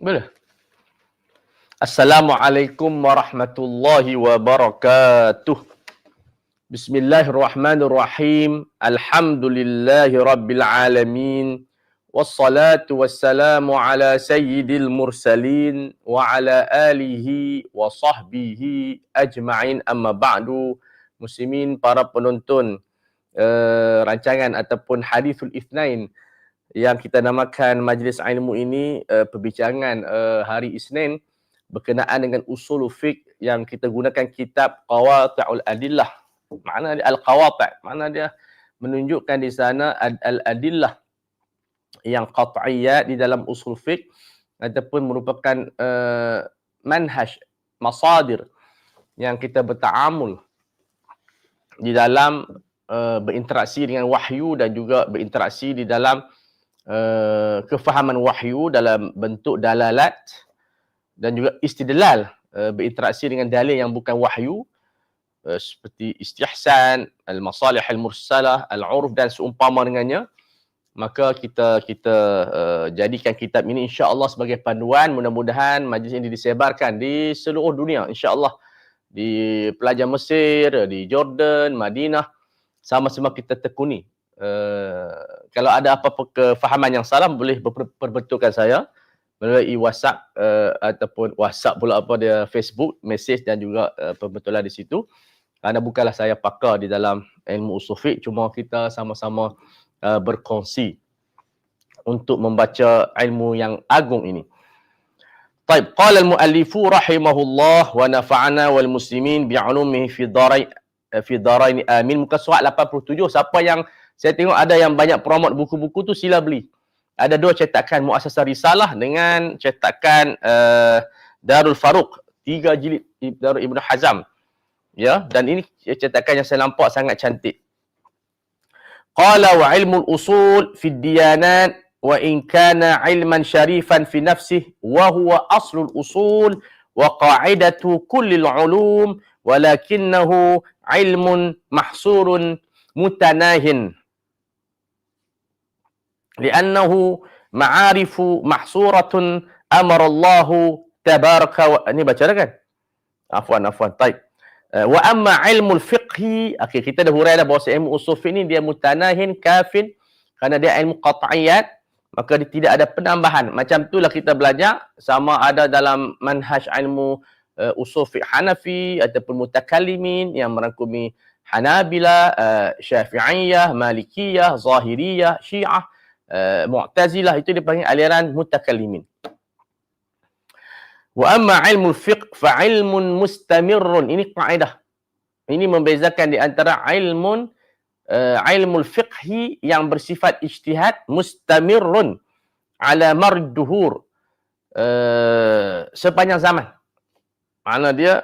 Boleh. Assalamualaikum warahmatullahi wabarakatuh. Bismillahirrahmanirrahim. Alhamdulillahi rabbil alamin. Wassalatu wassalamu ala sayyidil mursalin wa ala alihi wa sahbihi ajma'in amma ba'du. Muslimin para penonton uh, rancangan ataupun hadithul ithnain yang kita namakan majlis ilmu ini uh, perbincangan uh, hari Isnin berkenaan dengan usul fiqh yang kita gunakan kitab Qawati'ul Adillah. Makna dia al-qawati', makna dia menunjukkan di sana al-adillah yang qat'iyat di dalam usul fiqh ataupun merupakan uh, manhaj masadir yang kita bertaamul di dalam uh, berinteraksi dengan wahyu dan juga berinteraksi di dalam uh, kefahaman wahyu dalam bentuk dalalat dan juga istidlal uh, berinteraksi dengan dalil yang bukan wahyu uh, seperti istihsan, al-masalih al-mursalah, al-uruf dan seumpama dengannya maka kita kita uh, jadikan kitab ini insya-Allah sebagai panduan. Mudah-mudahan majlis ini disebarkan di seluruh dunia insya-Allah. Di pelajar Mesir, di Jordan, Madinah sama-sama kita tekuni uh, kalau ada apa-apa kefahaman yang salah boleh perbetulkan saya melalui WhatsApp uh, ataupun WhatsApp pula apa dia Facebook, message dan juga uh, perbetulan di situ. Kerana bukanlah saya pakar di dalam ilmu usul cuma kita sama-sama uh, berkongsi untuk membaca ilmu yang agung ini. Baik, qala al-muallifu rahimahullah wa nafa'ana wal muslimin bi'ulumihi fi darai fi darain amin muka surat 87 siapa yang saya tengok ada yang banyak promote buku-buku tu sila beli. Ada dua cetakan Muassasah Risalah dengan cetakan uh, Darul Faruq. Tiga jilid Darul Ibnu Hazam. Ya dan ini cetakan yang saya nampak sangat cantik. Qala wa ilmu usul fi diyanat wa in kana ilman syarifan fi nafsihi wa huwa aslul usul wa qa'idatu kulli ulum walakinnahu ilmun mahsurun mutanahin wa ini baca dah kan? Afwan afwan taib. Wa amma ilmu al-fiqhi okey kita dah hurai dah bahawa ilmu usul fiqh ni dia mutanahin kafin kerana dia ilmu qat'iyat maka dia tidak ada penambahan. Macam itulah kita belajar sama ada dalam manhaj ilmu uh, usul fiqh Hanafi ataupun mutakallimin yang merangkumi Hanabila, uh, Syafi'iyah, Malikiyah, Zahiriyah, Syiah uh, Mu'tazilah itu dipanggil aliran mutakallimin. Wa amma ilmu fiqh fa ilmun mustamirrun. Ini kaedah. Ini membezakan di antara ilmun uh, ilmu fiqhi yang bersifat ijtihad mustamirrun ala marduhur uh, sepanjang zaman. Mana dia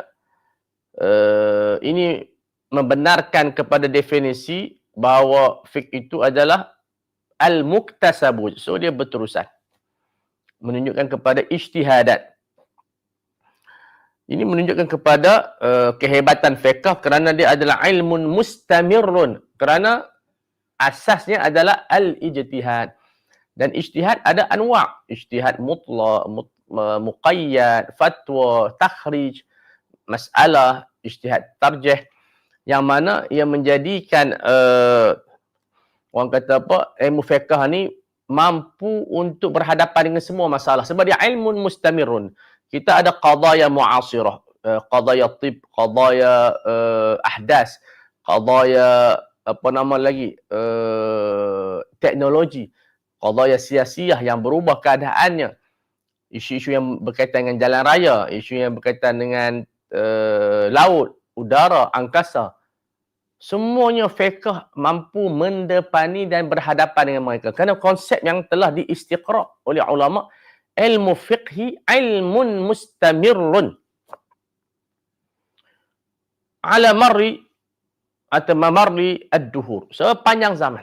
uh, ini membenarkan kepada definisi bahawa fiqh itu adalah al-muktasabu. So dia berterusan. Menunjukkan kepada ijtihadat. Ini menunjukkan kepada uh, kehebatan fiqh kerana dia adalah ilmun mustamirun. Kerana asasnya adalah al-ijtihad. Dan ijtihad ada anwa' ijtihad mutlak, mut, muqayyad, fatwa, takhrij, masalah, ijtihad tarjih yang mana ia menjadikan uh, orang kata apa ilmu fiqh ni mampu untuk berhadapan dengan semua masalah. Sebab dia ilmu mustamirun. Kita ada qadaya muasirah uh, qadaya tib qadaya uh, ahdas qadaya apa nama lagi uh, teknologi qadaya siasiyah yang berubah keadaannya. Isu-isu yang berkaitan dengan jalan raya isu yang berkaitan dengan uh, laut udara angkasa semuanya fiqh mampu mendepani dan berhadapan dengan mereka. Kerana konsep yang telah diistiqra' oleh ulama, ilmu fiqhi ilmun mustamirrun. Ala marri atau mamarri ad-duhur. Sepanjang zaman.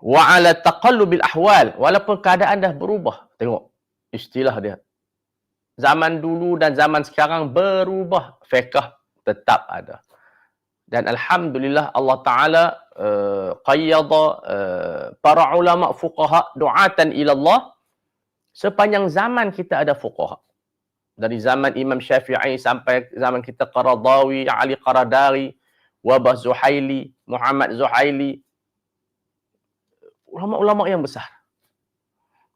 Wa ala taqallubil ahwal. Walaupun keadaan dah berubah. Tengok istilah dia. Zaman dulu dan zaman sekarang berubah. Fiqh tetap ada dan alhamdulillah Allah Taala uh, qayyada uh, para ulama fuqaha du'atan ila Allah Sepanjang zaman kita ada fuqaha. Dari zaman Imam Syafi'i sampai zaman kita Qaradawi, Ali Qaradari, Wabah Zuhaili, Muhammad Zuhaili. Ulama-ulama yang besar.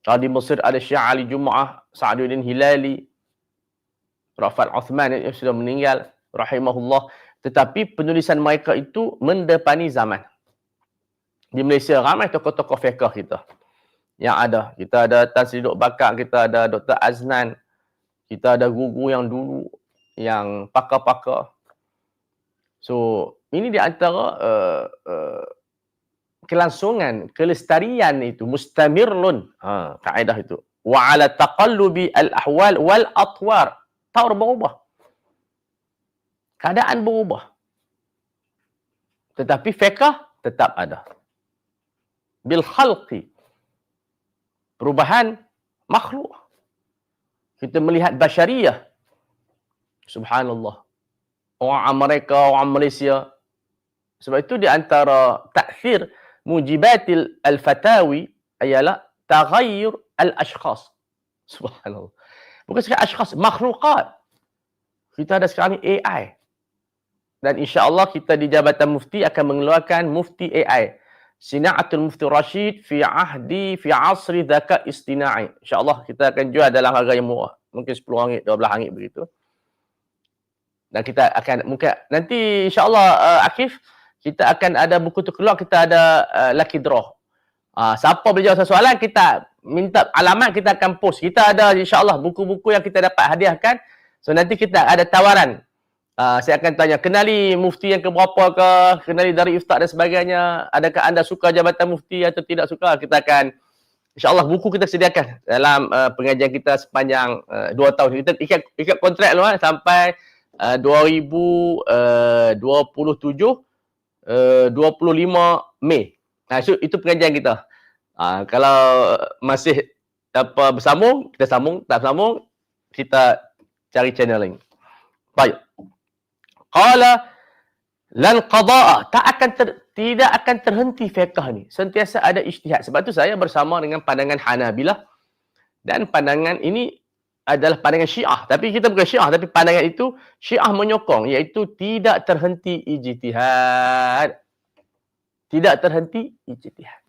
Kalau di Mesir ada Syekh Ali Jum'ah, Sa'aduddin Hilali, Rafat Uthman yang sudah meninggal, rahimahullah. Tetapi penulisan mereka itu mendepani zaman. Di Malaysia ramai tokoh-tokoh fiqh kita yang ada. Kita ada Tan Sri Duk Bakar, kita ada Dr. Aznan, kita ada guru yang dulu yang pakar-pakar. So, ini di antara uh, uh, kelangsungan, kelestarian itu, mustamirlun. Ha, kaedah itu. Wa ala taqallubi al-ahwal wal atwar. Tahu berubah. Keadaan berubah. Tetapi fiqh tetap ada. Bil khalqi perubahan makhluk. Kita melihat basyariah. Subhanallah. Orang Amerika, orang Malaysia. Sebab itu di antara taksir mujibatil al-fatawi ialah taghayyur al-ashkhas. Subhanallah. Bukan sekadar ashkhas, makhlukat. Kita ada sekarang ni AI. Dan insya-Allah kita di Jabatan Mufti akan mengeluarkan Mufti AI. Sina'atul Mufti Rashid fi ahdi fi asri zakat istina'i. InsyaAllah kita akan jual dalam harga yang murah. Mungkin RM10, RM12 begitu. Dan kita akan mungkin nanti insyaAllah uh, Akif kita akan ada buku tu keluar kita ada uh, lucky draw. Uh, siapa boleh jawab soalan kita minta alamat kita akan post. Kita ada insyaAllah buku-buku yang kita dapat hadiahkan. So nanti kita ada tawaran Uh, saya akan tanya, kenali mufti yang keberapa ke, kenali dari ustaz dan sebagainya, adakah anda suka jabatan mufti atau tidak suka, kita akan, insyaAllah buku kita sediakan dalam uh, pengajian kita sepanjang uh, dua tahun. Kita ikat, ikat kontrak lah sampai uh, 2027, uh, 25 Mei. Nah, so, itu pengajian kita. Uh, kalau masih apa bersambung, kita sambung, tak sambung, kita cari channel lain. Baik. Qala lan qada'a tak akan ter, tidak akan terhenti fiqh ni. Sentiasa ada ijtihad. Sebab tu saya bersama dengan pandangan Hanabilah dan pandangan ini adalah pandangan Syiah. Tapi kita bukan Syiah tapi pandangan itu Syiah menyokong iaitu tidak terhenti ijtihad. Tidak terhenti ijtihad.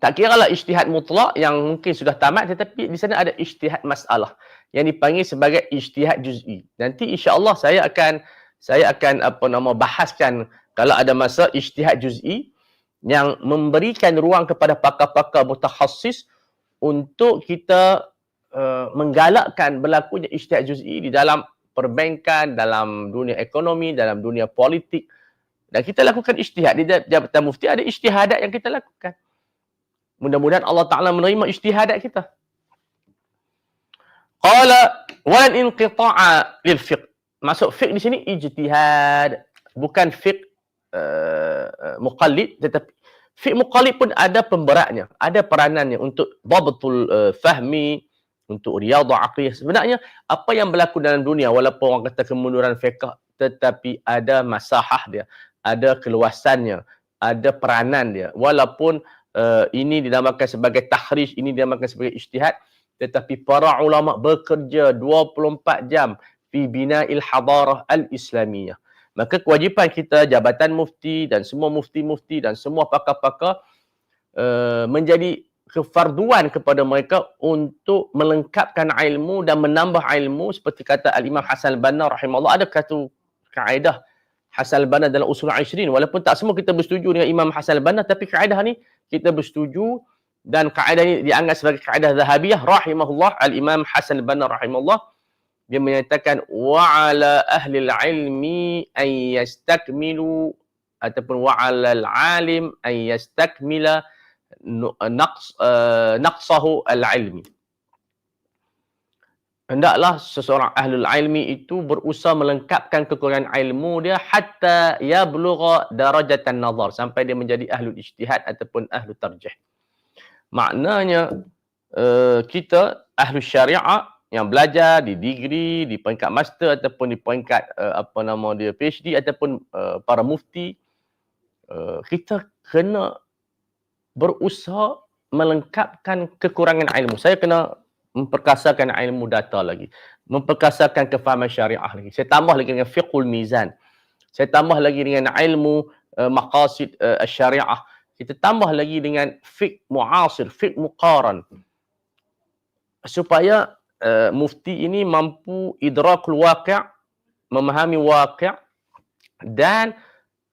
Tak kira lah ijtihad mutlak yang mungkin sudah tamat tetapi di sana ada ijtihad masalah yang dipanggil sebagai ijtihad juz'i. Nanti insya-Allah saya akan saya akan apa nama bahaskan kalau ada masa ijtihad juz'i yang memberikan ruang kepada pakar-pakar mutakhassis untuk kita uh, menggalakkan berlakunya ijtihad juz'i di dalam perbankan, dalam dunia ekonomi, dalam dunia politik dan kita lakukan ijtihad di Jabatan Mufti ada ijtihadat yang kita lakukan. Mudah-mudahan Allah Taala menerima ijtihadat kita. Qala wal inqita'a lil fiqh. Masuk fiqh di sini ijtihad, bukan fiqh uh, muqallid tetapi fiqh muqallid pun ada pemberatnya, ada peranannya untuk dhabtul uh, fahmi, untuk riyadhah aqiyah. Sebenarnya apa yang berlaku dalam dunia walaupun orang kata kemunduran fiqh tetapi ada masahah dia, ada keluasannya, ada peranan dia. Walaupun uh, ini dinamakan sebagai tahrij, ini dinamakan sebagai ijtihad, tetapi para ulama bekerja 24 jam fi bina'il hadarah al-islamiyah. Maka kewajipan kita jabatan mufti dan semua mufti-mufti dan semua pakar-pakar uh, menjadi kefarduan kepada mereka untuk melengkapkan ilmu dan menambah ilmu seperti kata Al-Imam Hasan Al-Banna rahimahullah ada kata kaedah Hasan Al-Banna dalam usul 20 walaupun tak semua kita bersetuju dengan Imam Hasan Al-Banna tapi kaedah ni kita bersetuju dan kaedah ini dianggap sebagai kaedah zahabiyah rahimahullah. al-Imam Hasan al-Banna rahimahullah dia menyatakan wa ala ahli al-ilmi an yastakmilu ataupun wa ala al-alim an yastakmila naqs uh, naqsahu al-ilmi hendaklah seseorang ahli ilmi itu berusaha melengkapkan kekurangan ilmu dia hatta yablugha darajatan nazar sampai dia menjadi ahli ijtihad ataupun ahli tarjih maknanya uh, kita ahli syariah yang belajar di degree, di peringkat master ataupun di peringkat uh, apa nama dia PhD ataupun uh, para mufti kita kena berusaha melengkapkan kekurangan ilmu. Saya kena memperkasakan ilmu data lagi. Memperkasakan kefahaman syariah lagi. Saya tambah lagi dengan fiqhul mizan. Saya tambah lagi dengan ilmu uh, maqasid uh, syariah. Kita tambah lagi dengan fiqh muasir, fiqh muqaran. Supaya uh, mufti ini mampu idrakul waqi' memahami waqi' dan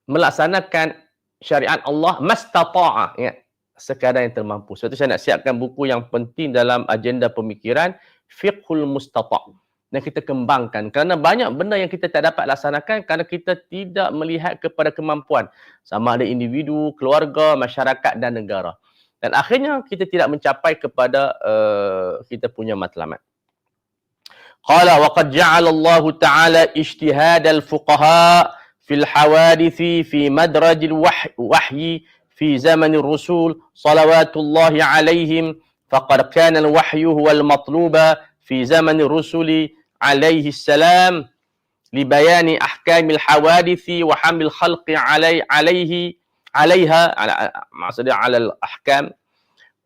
melaksanakan syariat Allah mastata'a ingat sekadar yang termampu. Sebab itu saya nak siapkan buku yang penting dalam agenda pemikiran Fiqhul Mustata' dan kita kembangkan kerana banyak benda yang kita tak dapat laksanakan kerana kita tidak melihat kepada kemampuan sama ada individu, keluarga, masyarakat dan negara. Dan akhirnya kita tidak mencapai kepada uh, kita punya matlamat. Qala wa qad ja'ala Allah Ta'ala ijtihad al-fuqaha fil hawadithi fi madraj al-wahyi في زمن الرسول صلوات الله عليهم فقد كان الوحي هو المطلوب في زمن الرسل عليه السلام لبيان أحكام الحوادث وحمل الخلق علي عليه عليها على على الأحكام.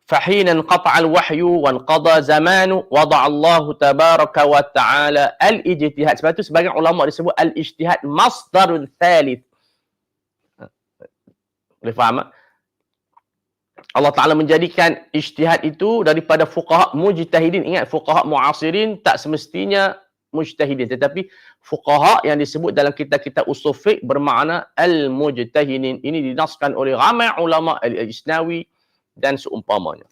فحين انقطع الوحي وانقضى زمان وضع الله تبارك وتعالى الاجتهاد. sebab itu sebagian ulama al-ijtihad? Allah Ta'ala menjadikan ijtihad itu daripada fuqaha mujtahidin. Ingat, fuqaha muasirin tak semestinya mujtahidin. Tetapi fuqaha yang disebut dalam kitab-kitab usul fiqh bermakna al-mujtahidin. Ini dinaskan oleh ramai ulama al-isnawi dan seumpamanya.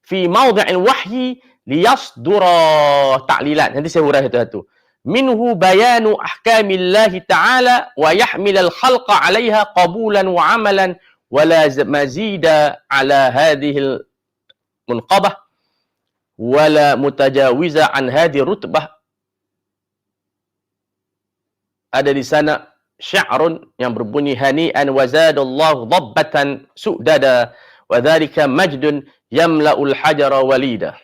Fi mawdi'il wahyi liyasdura ta'lilat. Nanti saya huraikan satu-satu. Minhu bayanu ahkamillahi ta'ala wa yahmil al-khalqa alaiha qabulan wa amalan wala mazida ala hadhihi munqabah wala mutajawiza an hadhi rutbah. Ada di sana syi'run yang berbunyi hani'an wa zadallahu dhabbatan su'dada wa dhalika majdun yamla'ul hajara walida.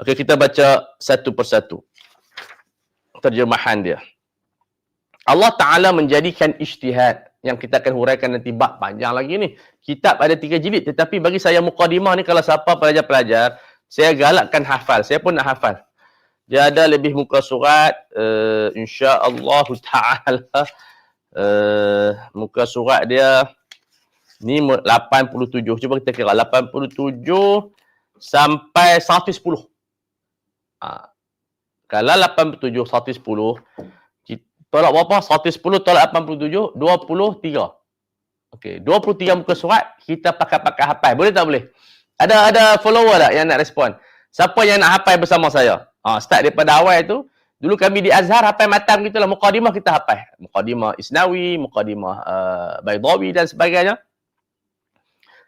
Okey kita baca satu persatu terjemahan dia. Allah Ta'ala menjadikan ijtihad yang kita akan huraikan nanti bab panjang lagi ni. Kitab ada tiga jilid tetapi bagi saya mukadimah ni kalau siapa pelajar-pelajar, saya galakkan hafal. Saya pun nak hafal. Dia ada lebih muka surat uh, insya-Allah taala uh, muka surat dia ni 87. Cuba kita kira 87 sampai 110. Ha. Kalau 87 110 tolak berapa? 110 tolak 87, 23. Okey, 23 muka surat kita pakai-pakai hafal. Boleh tak boleh? Ada ada follower tak yang nak respon? Siapa yang nak hafal bersama saya? Ha, start daripada awal tu. Dulu kami di Azhar hafal matam gitulah mukadimah kita hafal. Mukadimah Isnawi, mukadimah uh, Baidawi dan sebagainya.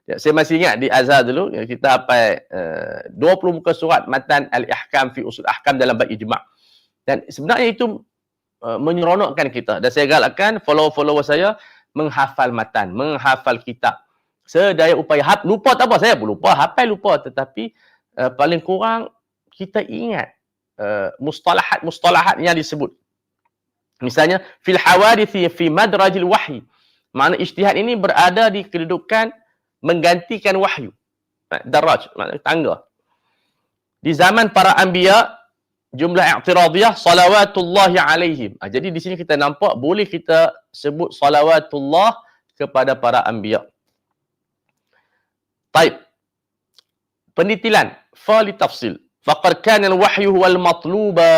Ya, saya masih ingat di Azhar dulu ya, kita hafal uh, 20 muka surat matan al-ihkam fi usul ahkam dalam bab ijma'. Dan sebenarnya itu Uh, menyeronokkan kita dan saya galakkan follower-follower saya menghafal matan, menghafal kitab. Sedaya upaya haf, lupa tak apa, saya pun lupa, hafal lupa tetapi uh, paling kurang kita ingat uh, mustalahat-mustalahat yang disebut. Misalnya fil hawadithi fi madrajil wahyi. Makna ijtihad ini berada di kedudukan menggantikan wahyu. Daraj, makna tangga. Di zaman para anbiya jumlah i'tiradiyah salawatullah alaihim. Ha, jadi di sini kita nampak boleh kita sebut salawatullah kepada para anbiya. Baik. Penitilan fa li tafsil. Faqad kana al-wahyu huwa al-matluba.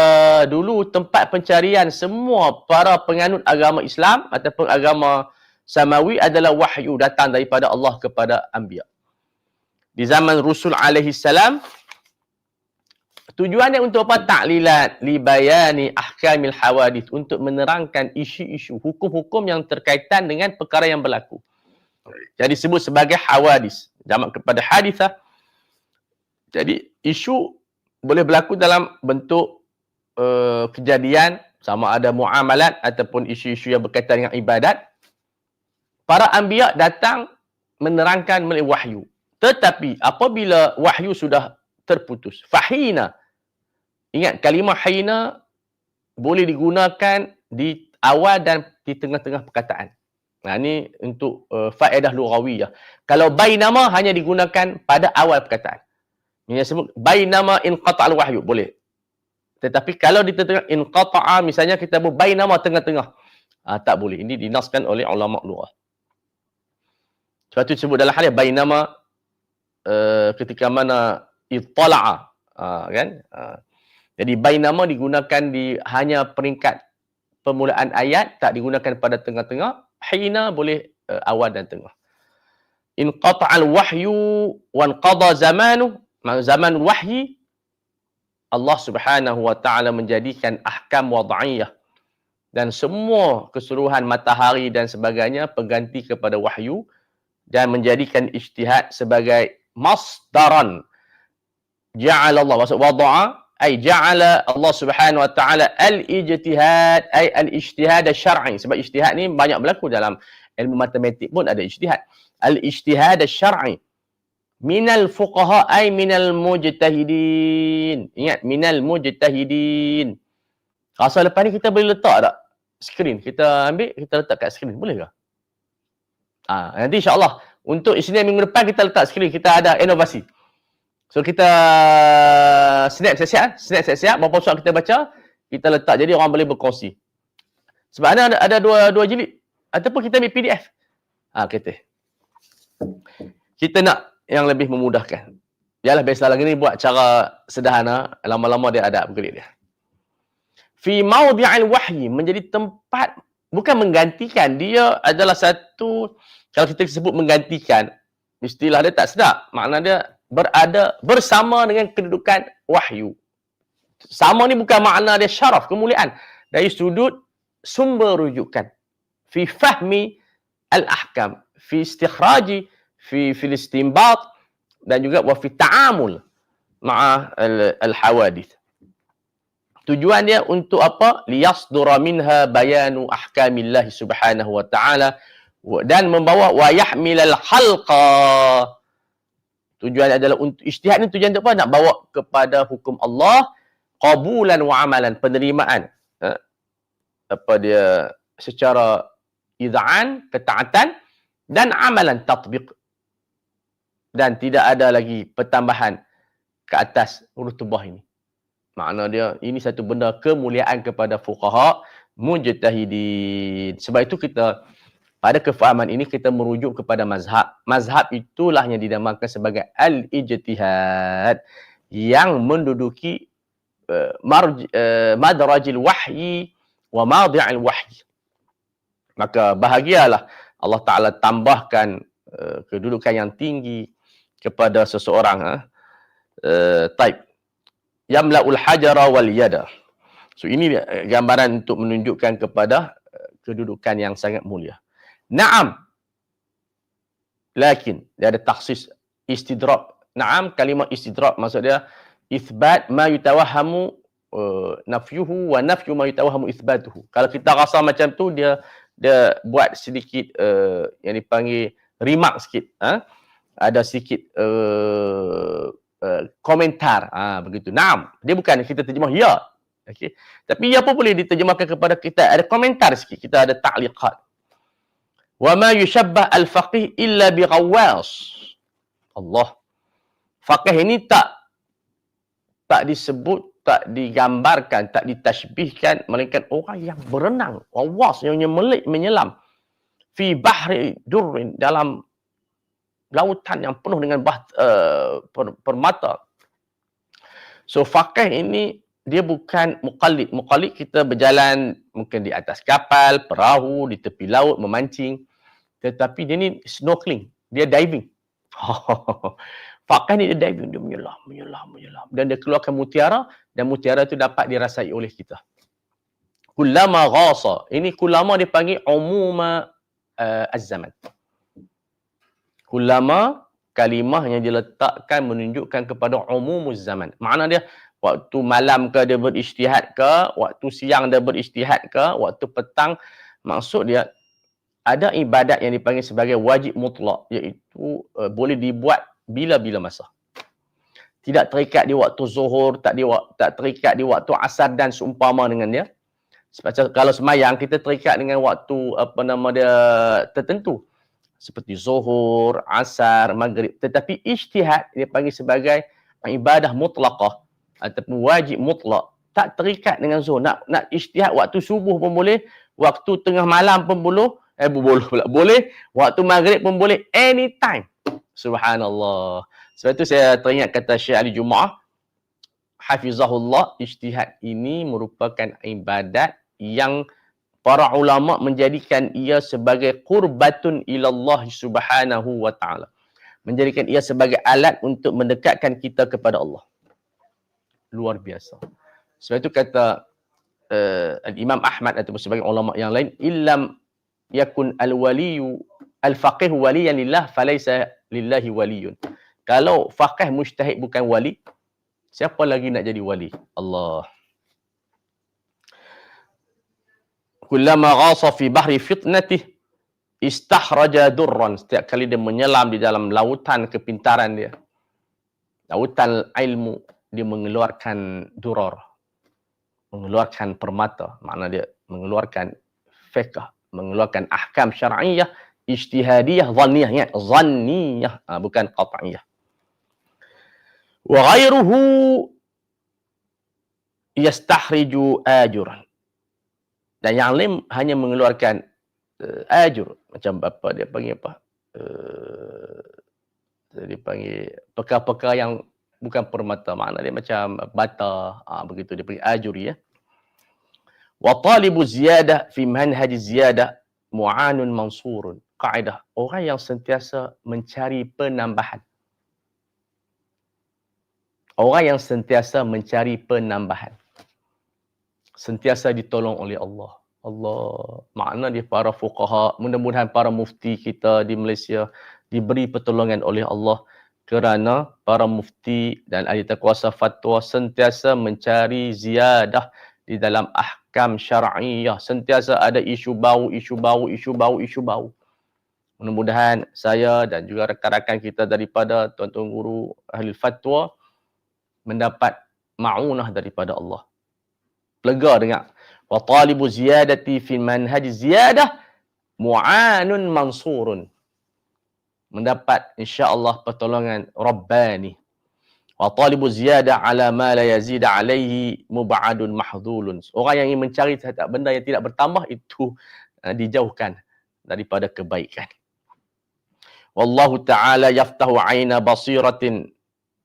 Dulu tempat pencarian semua para penganut agama Islam ataupun agama samawi adalah wahyu datang daripada Allah kepada anbiya. Di zaman Rasul alaihi salam Tujuannya untuk apa? Taklilat li bayani ahkamil hawadith untuk menerangkan isu-isu hukum-hukum yang terkaitan dengan perkara yang berlaku. Jadi disebut sebagai hawadis. Jamak kepada hadithah. Jadi isu boleh berlaku dalam bentuk uh, kejadian sama ada muamalat ataupun isu-isu yang berkaitan dengan ibadat. Para anbiya datang menerangkan melalui wahyu. Tetapi apabila wahyu sudah terputus, fahina Ingat kalimah haina boleh digunakan di awal dan di tengah-tengah perkataan. Nah, ini untuk uh, faedah lughawiyah. Kalau bainama hanya digunakan pada awal perkataan. Ini sebut bainama in qata'al wahyu. Boleh. Tetapi kalau di tengah in qata'a misalnya kita buat bainama tengah-tengah. Ah, tak boleh. Ini dinaskan oleh ulama lughah. Sebab itu disebut dalam hal bainama uh, ketika mana ittala'a. Uh, kan? Uh, jadi bainama digunakan di hanya peringkat permulaan ayat tak digunakan pada tengah-tengah hina boleh uh, awal dan tengah. In qata'al wahyu wan qada zamanu, zaman wahyi Allah Subhanahu wa taala menjadikan ahkam wad'iyah dan semua keseluruhan matahari dan sebagainya pengganti kepada wahyu dan menjadikan ijtihad sebagai masdaran ja'ala Allah maksud wada'a ay ja'ala Allah Subhanahu wa taala al-ijtihad ay al-ijtihad syar'i. Sebab ijtihad ni banyak berlaku dalam ilmu matematik pun ada ijtihad. Al-ijtihad syar'i. Minal fuqaha ay minal mujtahidin. Ingat minal mujtahidin. Rasa lepas ni kita boleh letak tak skrin? Kita ambil kita letak kat skrin. Boleh ke? Ah nanti insyaallah untuk Isnin minggu depan kita letak skrin. Kita ada inovasi So kita snap siap-siap, snap siap-siap, berapa soal kita baca, kita letak jadi orang boleh berkongsi. Sebab ada ada dua dua jilid ataupun kita ambil PDF. Ha kita. Kita nak yang lebih memudahkan. Yalah biasa lagi ni buat cara sederhana, lama-lama dia ada berkelit dia. Fi mawdi'il wahyi menjadi tempat bukan menggantikan, dia adalah satu kalau kita sebut menggantikan, istilah dia tak sedap. Makna dia berada bersama dengan kedudukan wahyu. Sama ni bukan makna dia syaraf, kemuliaan. Dari sudut sumber rujukan. Fi fahmi al-ahkam. Fi istikhraji. Fi filistimbat. Dan juga wa fi ta'amul. Ma'a al-hawadith. Tujuan dia untuk apa? Liyasdura minha bayanu ahkamillahi subhanahu wa ta'ala. Dan membawa wa yahmilal halqa Tujuan adalah untuk ijtihad ni tujuan untuk apa? Nak bawa kepada hukum Allah qabulan wa amalan, penerimaan. Ha? Apa dia secara idaan, ketaatan dan amalan tatbiq. Dan tidak ada lagi pertambahan ke atas huruf tubah ini. Makna dia ini satu benda kemuliaan kepada fuqaha mujtahidin. Sebab itu kita pada kefahaman ini kita merujuk kepada mazhab. Mazhab itulah yang dinamakan sebagai al-ijtihad yang menduduki uh, marj, uh, madrajil wahyi wa madi'il wahyi. Maka bahagialah Allah Ta'ala tambahkan uh, kedudukan yang tinggi kepada seseorang. Ha? Uh, type. Yamla'ul hajara wal yada. So ini gambaran untuk menunjukkan kepada kedudukan yang sangat mulia. Naam. Lakin dia ada taksis istidrak. Naam kalimah istidrak maksud dia ithbat ma yutawahhamu uh, nafyuhu wa nafyu ma yutawahhamu ithbatuhu. Kalau kita rasa macam tu dia dia buat sedikit uh, yang dipanggil remark sikit. Ha? Ada sedikit uh, uh, komentar. Ha, begitu. Naam. Dia bukan kita terjemah ya. Okay. Tapi ya pun boleh diterjemahkan kepada kita. Ada komentar sikit. Kita ada ta'liqat. Wa ma yushabbah al-faqih illa bi ghawwas. Allah. Faqih ini tak tak disebut, tak digambarkan, tak ditashbihkan melainkan orang yang berenang, ghawwas yang memelik menyelam fi bahri durrin dalam lautan yang penuh dengan bah, uh, per, permata. So faqih ini dia bukan muqallid. Muqallid kita berjalan mungkin di atas kapal, perahu, di tepi laut, memancing. Tetapi dia ni snorkeling. Dia diving. Fakah ni dia diving. Dia menyelam, menyelam, menyelam. Dan dia keluarkan mutiara. Dan mutiara itu dapat dirasai oleh kita. Kulama ghasa. Ini kulama dipanggil umuma uh, az-zaman. Kulama kalimah yang diletakkan menunjukkan kepada umum zaman. Makna dia waktu malam ke dia berijtihad ke, waktu siang dia berijtihad ke, waktu petang maksud dia ada ibadat yang dipanggil sebagai wajib mutlak iaitu uh, boleh dibuat bila-bila masa. Tidak terikat di waktu zuhur, tak di tak terikat di waktu asar dan seumpama dengan dia. Sebab kalau semayang kita terikat dengan waktu apa nama dia tertentu. Seperti zuhur, asar, maghrib. Tetapi ijtihad dia panggil sebagai ibadah mutlaqah ataupun wajib mutlak. Tak terikat dengan zuhur. Nak, nak ijtihad waktu subuh pun boleh. Waktu tengah malam pun boleh. Eh boleh pula. Boleh. Waktu maghrib pun boleh. Anytime. Subhanallah. Sebab itu saya teringat kata Syekh Ali Jum'ah. Hafizahullah, ijtihad ini merupakan ibadat yang para ulama menjadikan ia sebagai qurbatun ilallah subhanahu wa ta'ala. Menjadikan ia sebagai alat untuk mendekatkan kita kepada Allah. Luar biasa. Sebab itu kata uh, Imam Ahmad ataupun sebagai ulama yang lain, illam yakun al-waliyu al-faqih waliyan lillah falaysa lillahi waliyun. Kalau faqih mujtahid bukan wali, siapa lagi nak jadi wali? Allah. kullama ghasa fi bahri fitnatih istahraja durran setiap kali dia menyelam di dalam lautan kepintaran dia lautan ilmu dia mengeluarkan duror mengeluarkan permata makna dia mengeluarkan fiqh mengeluarkan ahkam syar'iyyah ijtihadiyah dhanniyah ya dhanniyah ha, bukan qat'iyah. Wa ghairuhu yastahriju ajuran. Dan yang lain hanya mengeluarkan uh, ajur. Macam apa dia panggil apa? Uh, dia panggil perkara-perkara yang bukan permata. Makna dia macam bata. Uh, begitu dia panggil ajur ya wa talibu ziyadah fi manhaj ziyadah mu'anun mansurun. Kaidah orang yang sentiasa mencari penambahan. Orang yang sentiasa mencari penambahan. Sentiasa ditolong oleh Allah. Allah makna dia para fuqaha, mudah-mudahan para mufti kita di Malaysia diberi pertolongan oleh Allah kerana para mufti dan ahli kuasa fatwa sentiasa mencari ziyadah di dalam ahkam syar'iyah. Sentiasa ada isu bau, isu bau, isu bau, isu bau. Mudah-mudahan saya dan juga rakan-rakan kita daripada tuan-tuan guru ahli fatwa mendapat ma'unah daripada Allah lega dengar wa talibu ziyadati fi manhaj ziyadah mu'anun mansurun mendapat insya-Allah pertolongan rabbani wa talibu ziyadah ala ma la yazid alaihi mub'adun mahdhulun orang yang ingin mencari benda yang tidak bertambah itu uh, dijauhkan daripada kebaikan wallahu taala yaftahu aina basiratin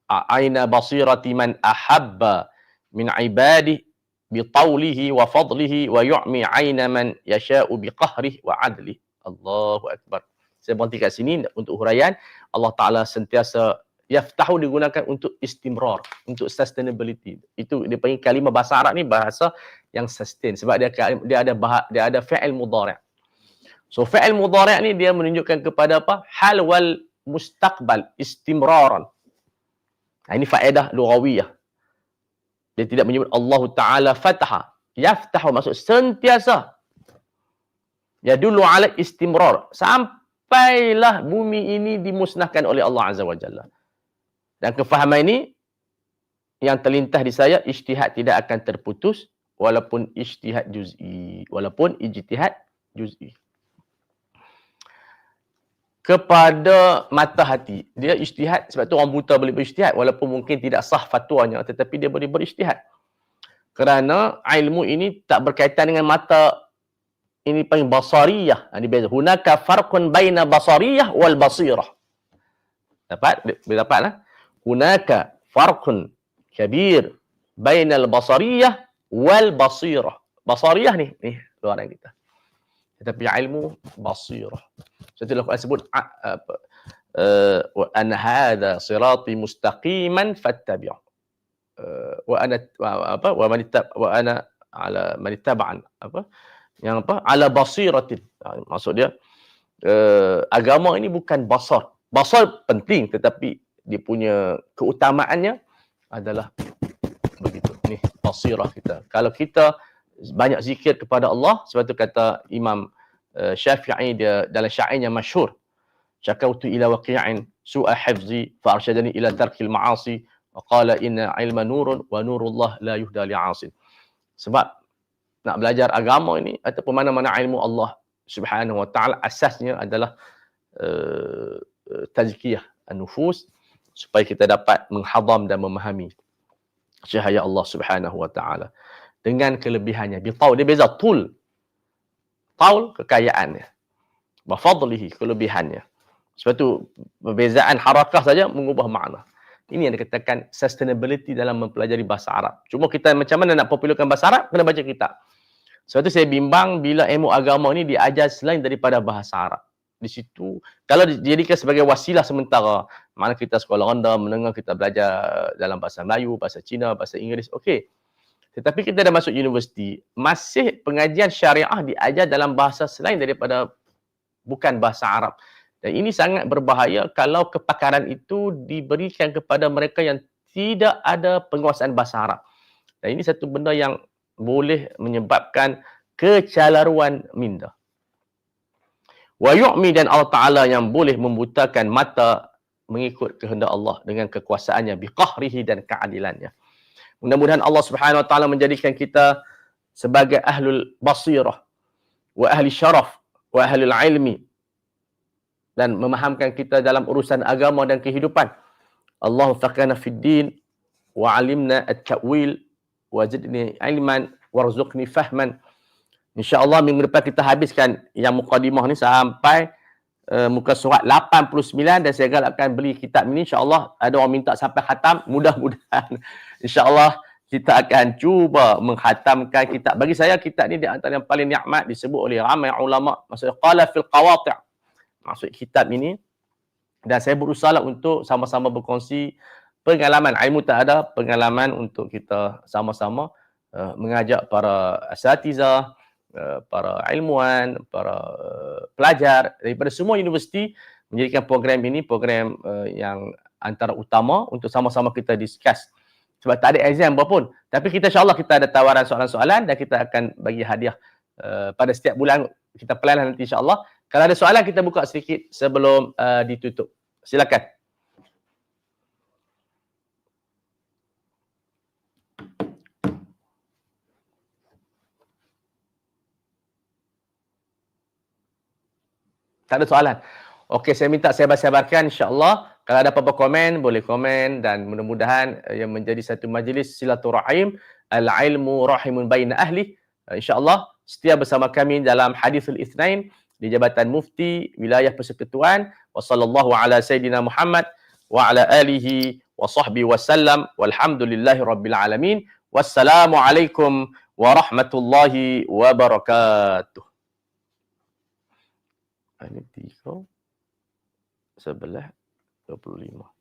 aina basirati man ahabba min ibadihi bitaulihi wa fadlihi wa yu'mi aina man yasha'u biqahrihi wa adlihi. Allahu akbar. Saya berhenti kat sini untuk huraian. Allah Taala sentiasa yaftahu digunakan untuk istimrar, untuk sustainability. Itu dia panggil kalimah bahasa Arab ni bahasa yang sustain sebab dia dia ada bah, dia ada fi'il mudhari'. So fi'il mudhari' ni dia menunjukkan kepada apa? Hal wal mustaqbal istimraran. Nah, ini faedah lughawiyah. Dia tidak menyebut Allah Ta'ala fataha. Yaftahu maksud sentiasa. Ya dulu ala istimrar. Sampailah bumi ini dimusnahkan oleh Allah Azza wa Jalla. Dan kefahaman ini yang terlintas di saya, ijtihad tidak akan terputus walaupun ijtihad juz'i. Walaupun ijtihad juz'i kepada mata hati. Dia ijtihad sebab tu orang buta boleh berijtihad walaupun mungkin tidak sah fatwanya tetapi dia boleh berijtihad. Kerana ilmu ini tak berkaitan dengan mata ini panggil basariyah. Ini beza. Hunaka farqun baina basariyah wal basirah. Dapat? Boleh dapat lah. Hunaka farqun kabir baina al basariyah wal basirah. Basariyah ni, ni luaran kita. Tetapi ilmu basirah. Seperti Allah sebut apa? Uh, wa an hadha sirati mustaqiman fattabi'u. Uh, wa ana apa? Wa man wa ana ala man ittaba'an apa? Yang apa? Ala basiratin. Ha, maksud dia uh, agama ini bukan basar. Basar penting tetapi dia punya keutamaannya adalah begitu. Ni basirah kita. Kalau kita banyak zikir kepada Allah sebab itu kata Imam Eh, Syafi'i dia dalam syairnya masyhur syakautu ila waqi'in su'a hifzi fa arsyadani ila tarkil ma'asi wa qala inna ilma nurun wa nurullah la yuhda li'asin sebab nak belajar agama ini ataupun mana-mana ilmu Allah Subhanahu wa taala asasnya adalah uh, tazkiyah an-nufus supaya kita dapat menghadam dan memahami cahaya Allah Subhanahu wa taala dengan kelebihannya. Bitaul dia beza tul. Taul kekayaannya. Wa fadlihi kelebihannya. Sebab tu perbezaan harakah saja mengubah makna. Ini yang dikatakan sustainability dalam mempelajari bahasa Arab. Cuma kita macam mana nak popularkan bahasa Arab, kena baca kitab. Sebab tu saya bimbang bila ilmu agama ni diajar selain daripada bahasa Arab. Di situ, kalau dijadikan sebagai wasilah sementara, mana kita sekolah rendah, menengah, kita belajar dalam bahasa Melayu, bahasa Cina, bahasa Inggeris, okey. Tetapi kita dah masuk universiti, masih pengajian syariah diajar dalam bahasa selain daripada bukan bahasa Arab. Dan ini sangat berbahaya kalau kepakaran itu diberikan kepada mereka yang tidak ada penguasaan bahasa Arab. Dan ini satu benda yang boleh menyebabkan kecalaruan minda. Wa yu'mi dan Allah Ta'ala yang boleh membutakan mata mengikut kehendak Allah dengan kekuasaannya, biqahrihi dan keadilannya. Mudah-mudahan Allah Subhanahu Wa Ta'ala menjadikan kita sebagai ahlul basirah wa ahli syaraf wa ahli ilmi dan memahamkan kita dalam urusan agama dan kehidupan. Allah faqana fid din wa alimna at-ta'wil wajidni ilman warzuqni fahman insyaallah minggu depan kita habiskan yang mukadimah ni sampai uh, muka surat 89 dan saya galakkan beli kitab ini. Insyaallah ada orang minta sampai khatam mudah-mudahan. Insyaallah kita akan cuba menghatamkan kitab. Bagi saya kitab ni di antara yang paling nikmat disebut oleh ramai ulama. Maksudnya qala fil qawati' maksud kitab ini. Dan saya berusaha untuk sama-sama berkongsi pengalaman. Ilmu tak ada pengalaman untuk kita sama-sama uh, mengajak para asatiza uh, para ilmuwan para uh, pelajar daripada semua universiti menjadikan program ini program uh, yang antara utama untuk sama-sama kita discuss. Sebab tak ada exam pun tapi kita insyaallah kita ada tawaran soalan-soalan dan kita akan bagi hadiah pada setiap bulan kita plan nanti insyaallah. Kalau ada soalan kita buka sedikit sebelum ditutup. Silakan Tak ada soalan. Okey, saya minta saya sabarkan insya-Allah. Kalau ada apa-apa komen, boleh komen dan mudah-mudahan uh, yang menjadi satu majlis silaturahim al-ilmu rahimun baina ahli. Uh, insya-Allah setia bersama kami dalam hadithul itsnain di Jabatan Mufti Wilayah Persekutuan. Wassallallahu ala sayidina Muhammad wa ala alihi wa sahbihi wasallam walhamdulillahi rabbil alamin. Wassalamualaikum warahmatullahi wabarakatuh ini tiga sebelah dua puluh lima